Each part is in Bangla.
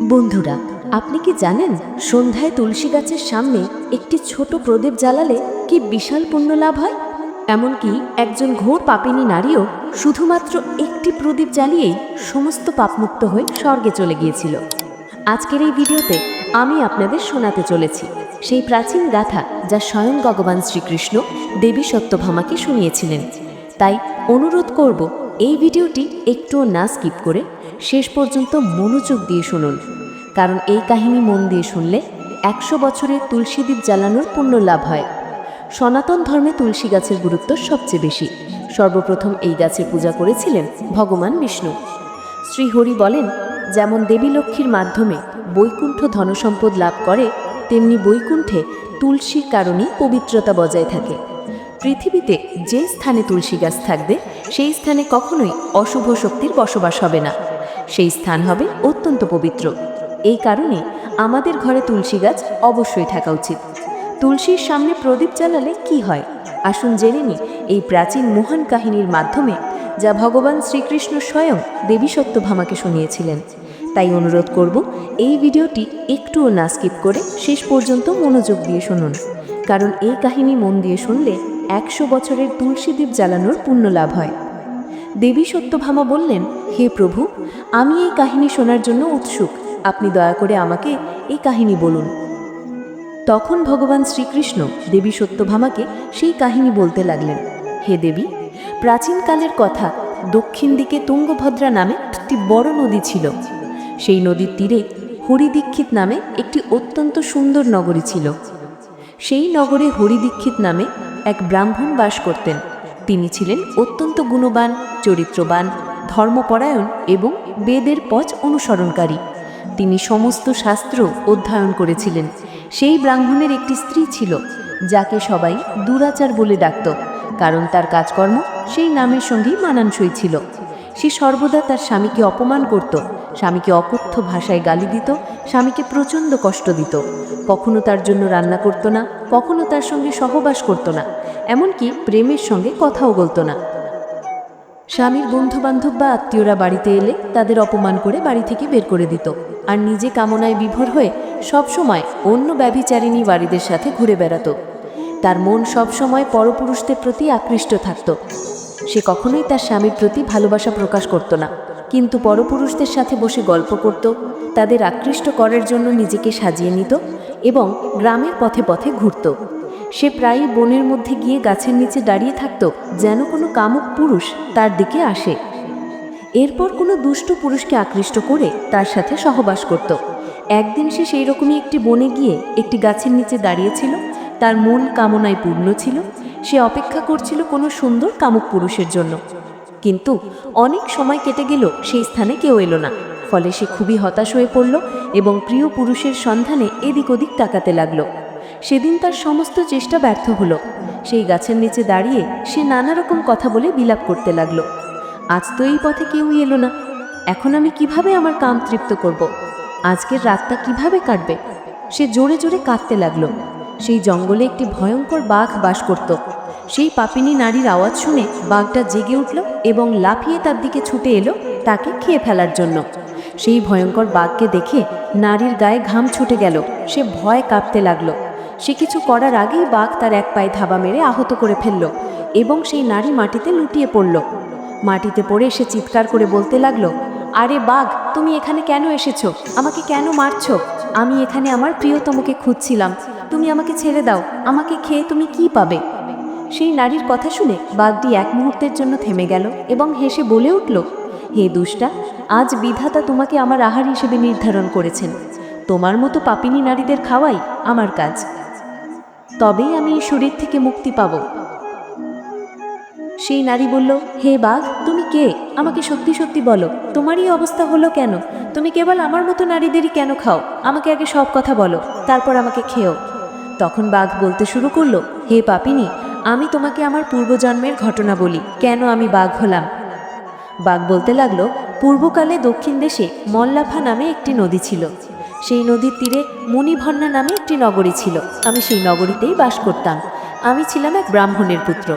বন্ধুরা, আপনি কি জানেন সন্ধ্যায় তুলসী গাছের সামনে একটি ছোট প্রদীপ জ্বালালে কি বিশাল পুণ্য লাভ হয়? এমনকি একজন ঘোর পাপিনী নারীও শুধুমাত্র একটি প্রদীপ জ্বালিয়েই সমস্ত পাপমুক্ত হয়ে স্বর্গে চলে গিয়েছিল। আজকের এই ভিডিওতে আমি আপনাদের শোনাতে চলেছি সেই প্রাচীন গাথা যা স্বয়ং ভগবান শ্রীকৃষ্ণ দেবী সত্যভামাকে শুনিয়েছিলেন। তাই অনুরোধ করব, এই ভিডিওটি একটুও না স্কিপ করে শেষ পর্যন্ত মনোযোগ দিয়ে শুনুন। কারণ এই কাহিনী মন দিয়ে শুনলে একশো বছরের তুলসীদ্বীপ জ্বালানোর পুণ্য লাভ হয়। সনাতন ধর্মে তুলসী গাছের গুরুত্ব সবচেয়ে বেশি। সর্বপ্রথম এই গাছের পূজা করেছিলেন ভগবান বিষ্ণু। শ্রীহরি বলেন, যেমন দেবী লক্ষ্মীর মাধ্যমে বৈকুণ্ঠ ধনসম্পদ লাভ করে, তেমনি বৈকুণ্ঠে তুলসীর কারণেই পবিত্রতা বজায় থাকে। পৃথিবীতে যে স্থানে তুলসী গাছ থাকবে, সেই স্থানে কখনোই অশুভ শক্তির বসবাস হবে না। সেই স্থান হবে অত্যন্ত পবিত্র। এই কারণে আমাদের ঘরে তুলসী গাছ অবশ্যই থাকা উচিত। তুলসীর সামনে প্রদীপ জ্বালালে কি হয়? আসুন জেনে নিই এই প্রাচীন মহান কাহিনীর মাধ্যমে যা ভগবান শ্রীকৃষ্ণ স্বয়ং দেবী সত্যভামাকে শুনিয়েছিলেন। তাই অনুরোধ করব, এই ভিডিওটি একটুও না স্কিপ করে শেষ পর্যন্ত মনোযোগ দিয়ে শুনুন। কারণ এই কাহিনী মন দিয়ে শুনলে একশো বছরের তুলসীদ্বীপ জ্বালানোর পুণ্য লাভ হয়। দেবী সত্যভামা বললেন, হে প্রভু, আমি এই কাহিনী শোনার জন্য উৎসুক। আপনি দয়া করে আমাকে এই কাহিনী বলুন। তখন ভগবান শ্রীকৃষ্ণ দেবী সত্যভামাকে সেই কাহিনী বলতে লাগলেন, হে দেবী প্রাচীনকালের কথা দক্ষিণ দিকে তুঙ্গভদ্রা নামে একটি বড় নদী ছিল। সেই নদীর তীরে হরিদীক্ষিত নামে একটি অত্যন্ত সুন্দর নগরী ছিল। সেই নগরে হরিদীক্ষিত নামে এক ব্রাহ্মণ বাস করতেন। তিনি ছিলেন অত্যন্ত গুণবান চরিত্রবান, ধর্মপরায়ণ এবং বেদের পথ অনুসরণকারী। তিনি সমস্ত শাস্ত্র অধ্যয়ন করেছিলেন। সেই ব্রাহ্মণের একটি স্ত্রী ছিল, যাকে সবাই দুরাচার বলে ডাকত, কারণ তার কাজকর্ম সেই নামের সঙ্গেই মানানসই ছিল। সে সর্বদা তার স্বামীকে অপমান করত, স্বামীকে অকথ্য ভাষায় গালি দিত, স্বামীকে প্রচণ্ড কষ্ট দিত। কখনো তার জন্য রান্না করতো না, কখনো তার সঙ্গে সহবাস করতো না, এমনকি প্রেমের সঙ্গে কথাও বলতো না। স্বামীর বন্ধুবান্ধব বা আত্মীয়রা বাড়িতে এলে তাদের অপমান করে বাড়ি থেকে বের করে দিত। আর নিজে কামনায় বিভোর হয়ে সবসময় অন্য ব্যভিচারিণী বাড়িদের সাথে ঘুরে বেড়াতো। তার মন সবসময় পরপুরুষদের প্রতি আকৃষ্ট থাকত। সে কখনোই তার স্বামীর প্রতি ভালোবাসা প্রকাশ করত না। কিন্তু পরপুরুষদের সাথে বসে গল্প করত, তাদের আকৃষ্ট করার জন্য নিজেকে সাজিয়ে নিত এবং গ্রামের পথে পথে ঘুরত। সে প্রায়ই বনের মধ্যে গিয়ে গাছের নিচে দাঁড়িয়ে থাকত, যেন কোনো কামুক পুরুষ তার দিকে আসে। এরপর কোনো দুষ্ট পুরুষকে আকৃষ্ট করে তার সাথে সহবাস করত। একদিন সে সেই রকমই একটি বনে গিয়ে একটি গাছের নিচে দাঁড়িয়েছিল, তার মন কামনায় পূর্ণ ছিল, সে অপেক্ষা করছিল কোনো সুন্দর কামুক পুরুষের জন্য। কিন্তু অনেক সময় কেটে গেল, সেই স্থানে কেউ এলো না, ফলে সে খুবই হতাশ হয়ে পড়ল এবং প্রিয় পুরুষের সন্ধানে এদিক ওদিক তাকাতে লাগল। সেদিন তার সমস্ত চেষ্টা ব্যর্থ হলো। সেই গাছের নিচে দাঁড়িয়ে সে নানা রকম কথা বলে বিলাপ করতে লাগল। আজ তো এই পথে কেউই এলো না। এখন আমি কীভাবে আমার কাম তৃপ্ত করব। আজকের রাতটা কীভাবে কাটবে? সে জোরে জোরে কাঁদতে লাগল। সেই জঙ্গলে একটি ভয়ঙ্কর বাঘ বাস করত। সেই পাপিনী নারীর আওয়াজ শুনে বাঘটা জেগে উঠল এবং লাফিয়ে তার দিকে ছুটে এলো তাকে খেয়ে ফেলার জন্য। সেই ভয়ঙ্কর বাঘকে দেখে নারীর গায়ে ঘাম ছুটে গেল। সে ভয় কাঁপতে লাগল। সে কিছু করার আগেই বাঘ তার এক পায়ে ধাবা মেরে আহত করে ফেলল এবং সেই নারী মাটিতে লুটিয়ে পড়ল। মাটিতে পড়ে সে চিৎকার করে বলতে লাগল, আরে বাঘ, তুমি এখানে কেন এসেছ? আমাকে কেন মারছ? আমি এখানে আমার প্রিয়তমকে খুঁজছিলাম। তুমি আমাকে ছেড়ে দাও। আমাকে খেয়ে তুমি কি পাবে? সেই নারীর কথা শুনে বাঘটি এক মুহূর্তের জন্য থেমে গেল এবং হেসে বলে উঠল, হে দুষ্টা, আজ বিধাতা তোমাকে আমার আহার হিসেবে নির্ধারণ করেছেন। তোমার মতো পাপিনী নারীদের খাওয়াই আমার কাজ। তবেই আমি এই শরীর থেকে মুক্তি পাব। সেই নারী বলল, হে বাঘ, তুমি কে? আমাকে সত্যি সত্যি বলো তোমারই অবস্থা হলো কেন? তুমি কেবল আমার মতো নারীদেরই কেন খাও? আমাকে আগে সব কথা বলো, তারপর আমাকে খেও। তখন বাঘ বলতে শুরু করল, হে পাপিনী, আমি তোমাকে আমার পূর্বজন্মের ঘটনা বলি, কেন আমি বাঘ হলাম? বাঘ বলতে লাগল, পূর্বকালে দক্ষিণ দেশে মল্লাফা নামে একটি নদী ছিল। সেই নদীর তীরে মণিভন্না নামে একটি নগরী ছিল। আমি সেই নগরীতেই বাস করতাম। আমি ছিলাম এক ব্রাহ্মণের পুত্র।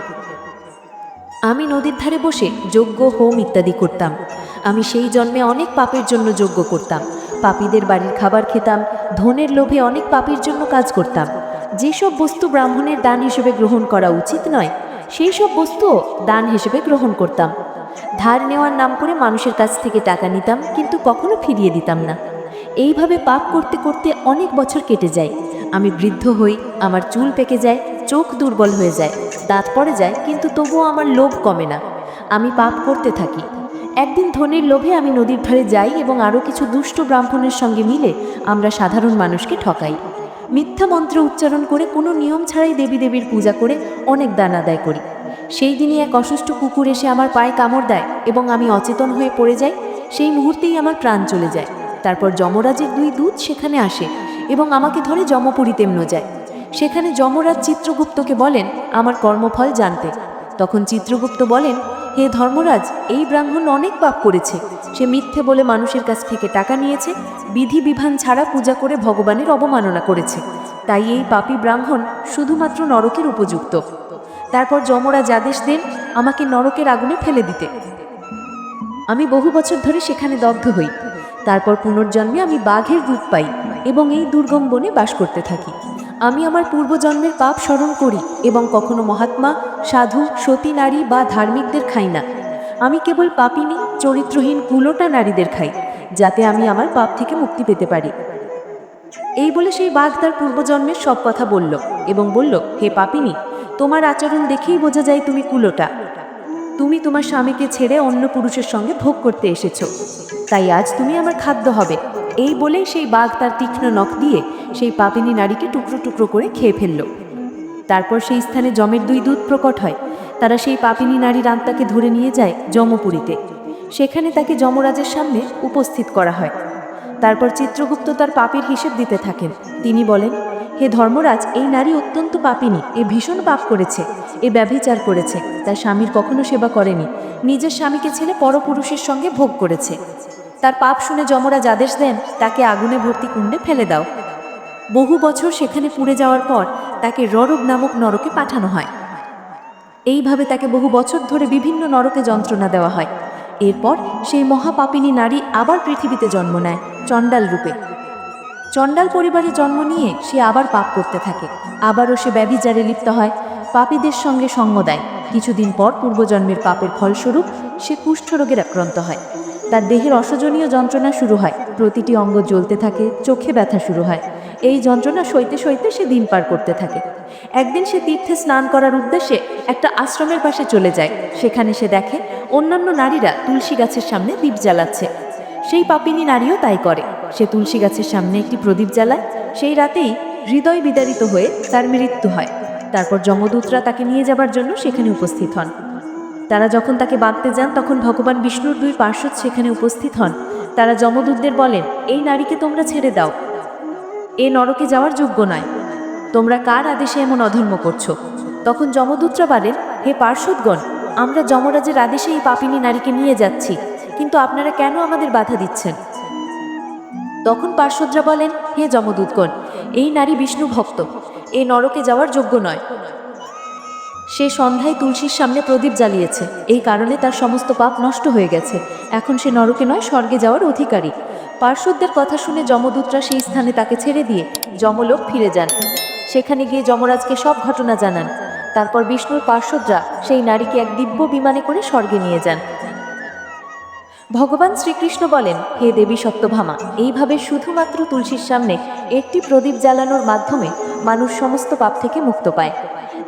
আমি নদীর ধারে বসে যজ্ঞ, হোম ইত্যাদি করতাম। আমি সেই জন্মে অনেক পাপের জন্য যজ্ঞ করতাম। পাপীদের বাড়ির খাবার খেতাম। ধনের লোভে অনেক পাপীর জন্য কাজ করতাম। যেসব বস্তু ব্রাহ্মণের দান হিসেবে গ্রহণ করা উচিত নয়, সেই সব বস্তুও দান হিসেবে গ্রহণ করতাম। ধার নেওয়ার নাম করে মানুষের কাছ থেকে টাকা নিতাম, কিন্তু কখনো ফিরিয়ে দিতাম না। এইভাবে পাপ করতে করতে অনেক বছর কেটে যায়। আমি বৃদ্ধ হই, আমার চুল পেকে যায়, চোখ দুর্বল হয়ে যায়, দাঁত পড়ে যায়, কিন্তু তবুও আমার লোভ কমে না। আমি পাপ করতে থাকি। একদিন ধনের লোভে আমি নদীর ধারে যাই এবং আরও কিছু দুষ্ট ব্রাহ্মণের সঙ্গে মিলে আমরা সাধারণ মানুষকে ঠকাই। মিথ্যা মন্ত্র উচ্চারণ করে কোনো নিয়ম ছাড়াই দেবী দেবীর পূজা করে অনেক দান আদায় করি। সেই দিনই এক অসুস্থ কুকুর এসে আমার পায়ে কামড় দেয় এবং আমি অচেতন হয়ে পড়ে যাই। সেই মুহূর্তেই আমার প্রাণ চলে যায়। তারপর যমরাজের দুই দূত সেখানে আসে এবং আমাকে ধরে যমপুরীতে এমনো যায়। সেখানে যমরাজ চিত্রগুপ্তকে বলেন, আমার কর্মফল জানতে। তখন চিত্রগুপ্ত বলেন, হে ধর্মরাজ, এই ব্রাহ্মণ অনেক পাপ করেছে। সে মিথ্যে বলে মানুষের কাছ থেকে টাকা নিয়েছে বিধি বিধান ছাড়া পূজা করে ভগবানের অবমাননা করেছে। তাই এই পাপী ব্রাহ্মণ শুধুমাত্র নরকের উপযুক্ত। তারপর যমরাজ আদেশ দেন, আমাকে নরকের আগুনে ফেলে দিতে। আমি বহু বছর ধরে সেখানে দগ্ধ হই। তারপর পুনর্জন্মে আমি বাঘের রূপ পাই এবং এই দুর্গম বনে বাস করতে থাকি। আমি আমার পূর্বজন্মের পাপ স্মরণ করি এবং কখনো মহাত্মা, সাধু, সতী নারী বা ধার্মিকদের খাই না। আমি কেবল পাপিনী, চরিত্রহীন কুলোটা নারীদের খাই, যাতে আমি আমার পাপ থেকে মুক্তি পেতে পারি। এই বলে সেই বাঘ তার পূর্বজন্মের সব কথা বলল এবং বলল, হে পাপিনী, তোমার আচরণ দেখেই বোঝা যায় তুমি কুলোটা। তুমি তোমার স্বামীকে ছেড়ে অন্য পুরুষের সঙ্গে ভোগ করতে এসেছ। তাই আজ তুমি আমার খাদ্য হবে। এই বলেই সেই বাঘ তার তীক্ষ্ণ নখ দিয়ে সেই পাপিনী নারীকে টুকরো টুকরো করে খেয়ে ফেলল। তারপর সেই স্থানে জমের দুই দূত প্রকট হয়। তারা সেই পাপিনী নারীর আত্মাকে ধরে নিয়ে যায় যমপুরীতে। সেখানে তাকে যমরাজের সামনে উপস্থিত করা হয়। তারপর চিত্রগুপ্ত তার পাপের হিসেব দিতে থাকেন। তিনি বলেন হে ধর্মরাজ, এই নারী অত্যন্ত পাপিনী, এ ভীষণ পাপ করেছে, এ ব্যভিচার করেছে, তার স্বামীর কখনো সেবা করেনি, নিজের স্বামীকে ছেড়ে পরপুরুষের সঙ্গে ভোগ করেছে। তার পাপ শুনে যমরাজ আদেশ দেন, তাকে আগুনে ভর্তি কুণ্ডে ফেলে দাও। বহু বছর সেখানে পুড়ে যাওয়ার পর তাকে ররব নামক নরকে পাঠানো হয়। এইভাবে তাকে বহু বছর ধরে বিভিন্ন নরকে যন্ত্রণা দেওয়া হয়। এরপর সেই মহাপাপিনী নারী আবার পৃথিবীতে জন্ম নেয়, চণ্ডাল রূপে। চণ্ডাল পরিবারে জন্ম নিয়ে সে আবার পাপ করতে থাকে। আবারও সে ব্যভিচারে লিপ্ত হয়। পাপীদের সঙ্গে সঙ্গ দেয়। কিছুদিন পর পূর্বজন্মের পাপের ফলস্বরূপ সে কুষ্ঠরোগের আক্রান্ত হয়। তার দেহের অসহনীয় যন্ত্রণা শুরু হয়। প্রতিটি অঙ্গ জ্বলতে থাকে, চোখে ব্যথা শুরু হয়। এই যন্ত্রণা সইতে সইতে সে দিন পার করতে থাকে। একদিন সে তীর্থে স্নান করার উদ্দেশ্যে একটা আশ্রমের পাশে চলে যায়। সেখানে সে দেখে অন্যান্য নারীরা তুলসী গাছের সামনে দীপ জ্বালাচ্ছে। সেই পাপিনী নারীও তাই করে। সে তুলসী গাছের সামনে একটি প্রদীপ জ্বালায়। সেই রাতেই হৃদয় বিদারিত হয়ে তার মৃত্যু হয়। তারপর যমদূতরা তাকে নিয়ে যাবার জন্য সেখানে উপস্থিত হন। তারা যখন তাকে বাঁধতে যান, তখন ভগবান বিষ্ণুর দুই পার্শ্বদ সেখানে উপস্থিত হন। তারা যমদূতদের বলেন, এই নারীকে তোমরা ছেড়ে দাও। এ নরকে যাওয়ার যোগ্য নয়। তোমরা কার আদেশে এমন অধর্ম করছ? তখন যমদূতরা বলেন, হে পার্শ্বদগণ, আমরা যমরাজের আদেশে এই পাপিনী নারীকে নিয়ে যাচ্ছি। কিন্তু আপনারা কেন আমাদের বাধা দিচ্ছেন? তখন পার্শ্বদরা বলেন, হে যমদূতগণ, এই নারী বিষ্ণু ভক্ত। এ নরকে যাওয়ার যোগ্য নয়। সে সন্ধ্যায় তুলসীর সামনে প্রদীপ জ্বালিয়েছে। এই কারণে তার সমস্ত পাপ নষ্ট হয়ে গেছে। এখন সে নরকে নয়, স্বর্গে যাওয়ার অধিকারী। পার্শ্বদের কথা শুনে যমদূতরা সেই স্থানে তাকে ছেড়ে দিয়ে যমলোক ফিরে যান। সেখানে গিয়ে যমরাজকে সব ঘটনা জানান। তারপর বিষ্ণুর পার্শ্বদরা সেই নারীকে এক দিব্য বিমানে করে স্বর্গে নিয়ে যান। ভগবান শ্রীকৃষ্ণ বলেন, হে দেবী সত্যভামা এইভাবে শুধুমাত্র তুলসীর সামনে একটি প্রদীপ জ্বালানোর মাধ্যমে মানুষ সমস্ত পাপ থেকে মুক্ত পায়।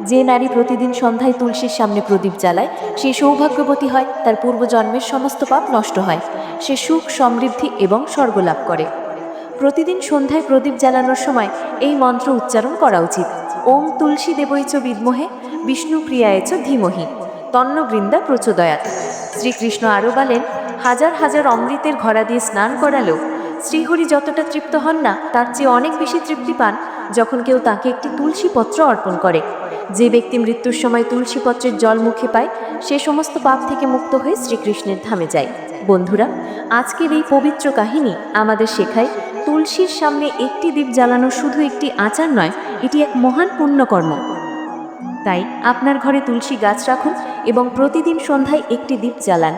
যে নারী প্রতিদিন সন্ধ্যায় তুলসীর সামনে প্রদীপ জ্বালায়, সে সৌভাগ্যবতী হয়, তার পূর্বজন্মের সমস্ত পাপ নষ্ট হয়, সে সুখ, সমৃদ্ধি এবং স্বর্গ লাভ করে। প্রতিদিন সন্ধ্যায় প্রদীপ জ্বালানোর সময় এই মন্ত্র উচ্চারণ করা উচিত। ওম তুলসী দেবৈচ বিদ্মহে, বিষ্ণু প্রিয়ায়চ ধীমহি, তন্ন বৃন্দা প্রচোদয়াত। শ্রীকৃষ্ণ আরও বলেন হাজার হাজার অমৃতের ঘরা দিয়ে স্নান করালেও শ্রীহরি যতটা তৃপ্ত হন না, তার চেয়ে অনেক বেশি তৃপ্তি পান যখন কেউ তাকে একটি তুলসী পত্র অর্পণ করে। যে ব্যক্তি মৃত্যুর সময় তুলসী পত্রের জল মুখে পায়, সে সমস্ত পাপ থেকে মুক্ত হয়ে শ্রীকৃষ্ণের ধামে যায়। বন্ধুরা, আজকের এই পবিত্র কাহিনী আমাদের শেখায় তুলসীর সামনে একটি দ্বীপ জ্বালানো শুধু একটি আচার নয়, এটি এক মহান পুণ্যকর্ম। তাই আপনার ঘরে তুলসী গাছ রাখুন এবং প্রতিদিন সন্ধ্যায় একটি দ্বীপ জ্বালান।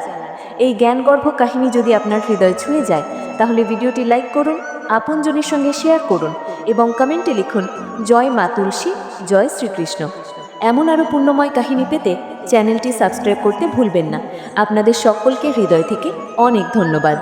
এই জ্ঞানগর্ভ কাহিনী যদি আপনার হৃদয় ছুঁয়ে যায়, তাহলে ভিডিওটি লাইক করুন, আপনজনের সঙ্গে শেয়ার করুন এবং কমেন্টে লিখুন, জয় মা তুলসী, জয় শ্রীকৃষ্ণ। এমন আরও পুণ্যময় কাহিনী পেতে চ্যানেলটি সাবস্ক্রাইব করতে ভুলবেন না। আপনাদের সকলকে হৃদয় থেকে অনেক ধন্যবাদ।